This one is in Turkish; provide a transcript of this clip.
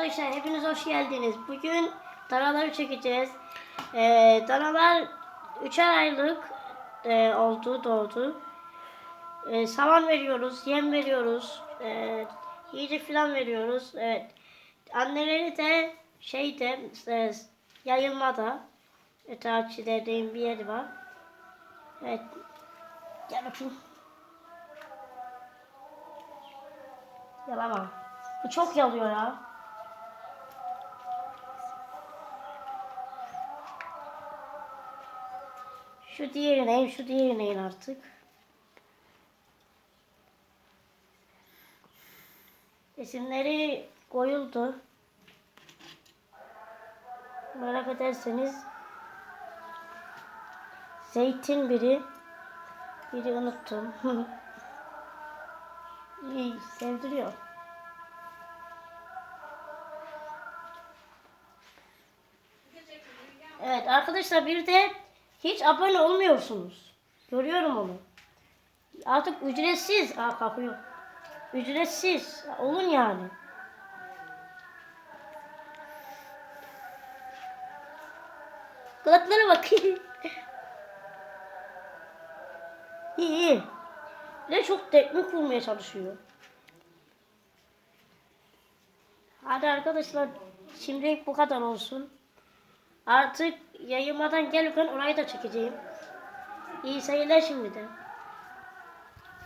arkadaşlar hepiniz hoş geldiniz. Bugün danaları çekeceğiz. Ee, danalar 3'er aylık e, oldu doğdu. Ee, saman veriyoruz, yem veriyoruz, e, yiyecek falan veriyoruz. Evet. Anneleri de şeyde e, yayılmada. E, takipçilerdeğim bir yeri var. Evet. Gel bakayım. Yalama. Bu çok yalıyor ya. Şu diğerine in, şu diğerine in artık. İsimleri koyuldu. Merak ederseniz Zeytin biri. Biri unuttum. İyi, sevdiriyor. Evet arkadaşlar bir de hiç abone olmuyorsunuz. Görüyorum onu. Artık ücretsiz. Aa kalkıyor. Ücretsiz. Olun yani. Kulaklara bakayım. iyi iyi. De çok teknik kurmaya çalışıyor. Hadi arkadaşlar şimdilik bu kadar olsun. Artık yayınmadan gelirken orayı da çekeceğim. İyi seyirler şimdiden.